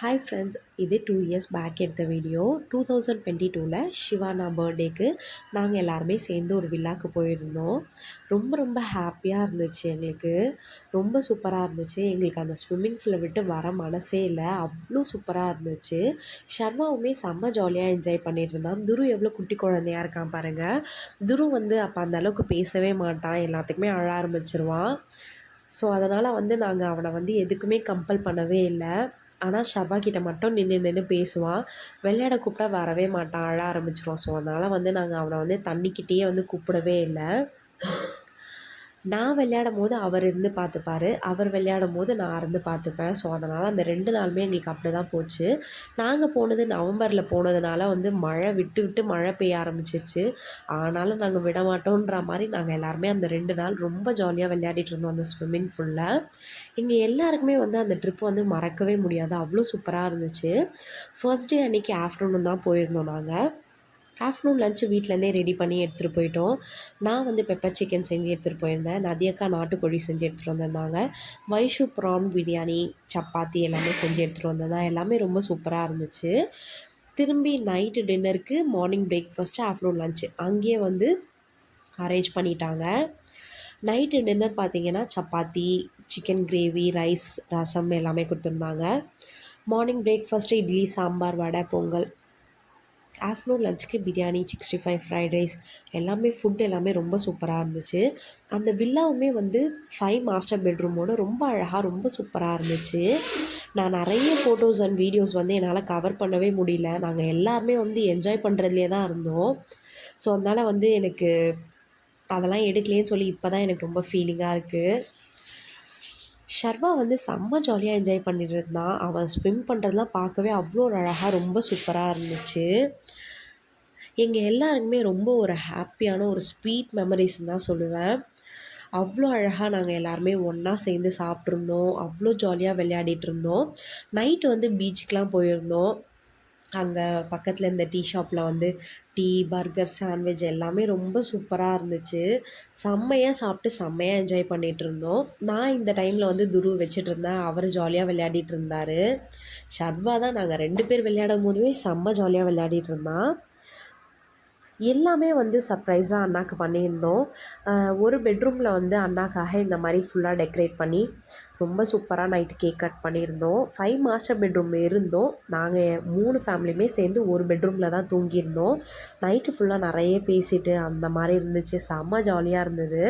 Hi friends இது two years back எடுத்த video two thousand twenty டூவில் சிவானா பர்த்டேக்கு நாங்கள் எல்லாருமே சேர்ந்து ஒரு விழாக்கு போயிருந்தோம். ரொம்ப ரொம்ப ஹாப்பியாக இருந்துச்சு எங்களுக்கு. ரொம்ப சூப்பராக இருந்துச்சு. எங்களுக்கு அந்த ஸ்விம்மிங் ஃபூலை விட்டு வர மனசே இல்லை. அவ்வளோ சூப்பராக இருந்துச்சு. ஷர்மாவுமே செம்ம ஜாலியாக என்ஜாய் பண்ணிட்டு இருந்தான் துரு எவ்வளோ குட்டி குழந்தையாக இருக்கான் பாருங்கள் துரு வந்து அப்போ அந்தளவுக்கு பேசவே மாட்டான். எல்லாத்துக்குமே அழ ஆரம்பிச்சிருவான். ஸோ அதனால் வந்து நாங்கள் அவனை வந்து எதுக்குமே கம்பல் பண்ணவே இல்லை. ஆனால் ஷபா கிட்ட மட்டும் நின்று நின்று பேசுவான் விளையாட கூப்பிட்டா வரவே மாட்டான் அழ ஆரம்பிச்சிருவான் ஸோ அதனால் வந்து நாங்கள் அவனை வந்து தண்ணிக்கிட்டேயே வந்து கூப்பிடவே இல்லை. நான் விளையாடும் போது அவர் இருந்து பார்த்துப்பாரு அவர் விளையாடும் போது நான் இருந்து பார்த்துப்பேன். ஸோ அதனால் அந்த ரெண்டு நாளுமே எங்களுக்கு அப்படி தான் போச்சு. நாங்கள் போனது நவம்பரில் போனதுனால வந்து மழை விட்டு விட்டு மழை பெய்ய ஆரம்பிச்சிருச்சு. ஆனாலும் நாங்கள் விட மாட்டோன்ற மாதிரி நாங்கள் எல்லாருமே அந்த ரெண்டு நாள் ரொம்ப ஜாலியாக விளையாடிட்டு இருந்தோம் அந்த ஸ்விம்மிங் ஃபுல்லில் இங்கே எல்லாருக்குமே வந்து அந்த ட்ரிப் வந்து மறக்கவே முடியாது. அவ்வளோ சூப்பராக இருந்துச்சு. ஃபர்ஸ்ட் டே அன்றைக்கி ஆஃப்டர்நூன் தான் போயிருந்தோம் நாங்கள் ஆஃப்டர்நூன் லஞ்சு வீட்டிலேருந்தே ரெடி பண்ணி எடுத்துகிட்டு போயிட்டோம். நான் வந்து பெப்பர் சிக்கன் செஞ்சு எடுத்துகிட்டு போயிருந்தேன். நதியக்கா நாட்டுக்கோழி செஞ்சு எடுத்துகிட்டு வந்திருந்தாங்க. வைஷு ப்ரான் பிரியாணி சப்பாத்தி எல்லாமே செஞ்சு எடுத்துகிட்டு வந்திருந்தேன் எல்லாமே ரொம்ப சூப்பராக இருந்துச்சு. திரும்பி நைட்டு டின்னருக்கு மார்னிங் பிரேக்ஃபாஸ்ட்டு ஆஃப்டர்நூன் லஞ்சு அங்கேயே வந்து அரேஞ்ச் பண்ணிட்டாங்க. நைட்டு டின்னர் பார்த்தீங்கன்னா chapati chicken gravy rice rasam எல்லாமே கொடுத்துருந்தாங்க. Morning breakfast idli sambar vada pongal afternoon லஞ்சுக்கு biryani sixty five fried rice எல்லாமே ஃபுட் எல்லாமே ரொம்ப சூப்பராக இருந்துச்சு. அந்த வில்லாவுமே வந்து ஃபைவ் மாஸ்டர் பெட்ரூமோடு ரொம்ப அழகாக ரொம்ப சூப்பராக இருந்துச்சு. நான் நிறைய ஃபோட்டோஸ் அண்ட் வீடியோஸ் வந்து என்னால் கவர் பண்ணவே முடியல. நாங்கள் எல்லாருமே வந்து என்ஜாய் பண்ணுறதுலே தான் இருந்தோம். ஸோ அதனால் வந்து எனக்கு அதெல்லாம் எடுக்கலேன்னு சொல்லி இப்போ தான் எனக்கு ரொம்ப ஃபீலிங்காக இருக்குது ஷர்வா வந்து செம்ம ஜாலியாக என்ஜாய் பண்ணிட்டு இருந்தான் அவன் ஸ்விம் பண்ணுறதுலாம் பார்க்கவே அவ்வளோ அழகாக ரொம்ப சூப்பராக இருந்துச்சு. எங்கள் எல்லாருக்குமே ரொம்ப ஒரு ஹாப்பியான ஒரு ஸ்வீட் மெமரிஸ்ன்னு தான் சொல்லுவேன். அவ்வளோ அழகாக நாங்கள் எல்லாருமே ஒன்றா சேர்ந்து சாப்பிட்ருந்தோம் அவ்வளோ ஜாலியாக விளையாடிட்டு இருந்தோம். நைட்டு வந்து பீச்சுக்கெலாம் போயிருந்தோம். அங்கே பக்கத்தில் இந்த டீ ஷாப்பில் வந்து டீ பர்கர் சாண்ட்விச் எல்லாமே ரொம்ப சூப்பராக இருந்துச்சு. செம்மையாக சாப்பிட்டு செம்மையாக என்ஜாய் பண்ணிகிட்டு இருந்தோம். நான் இந்த டைமில் வந்து துருவு வச்சுட்டு இருந்தேன். அவர் ஜாலியாக விளையாடிட்டு இருந்தார். ஷர்வா தான் நாங்கள் ரெண்டு பேர் விளையாடும் போதுமே செம்ம ஜாலியாக விளையாடிட்டு இருந்தான். எல்லாமே வந்து சர்ப்ரைஸாக அண்ணாக்கு பண்ணியிருந்தோம். ஒரு பெட்ரூமில் வந்து அண்ணாக்காக இந்த மாதிரி ஃபுல்லாக டெக்கரேட் பண்ணி ரொம்ப சூப்பராக நைட்டு கேக் கட் பண்ணியிருந்தோம். ஃபைவ் மாஸ்டர் பெட்ரூம் இருந்தோம். நாங்கள் மூணு ஃபேமிலியுமே சேர்ந்து ஒரு பெட்ரூமில் தான் தூங்கியிருந்தோம். நைட்டு ஃபுல்லாக நிறைய பேசிட்டு அந்த மாதிரி இருந்துச்சு. செம்ம ஜாலியாக இருந்தது.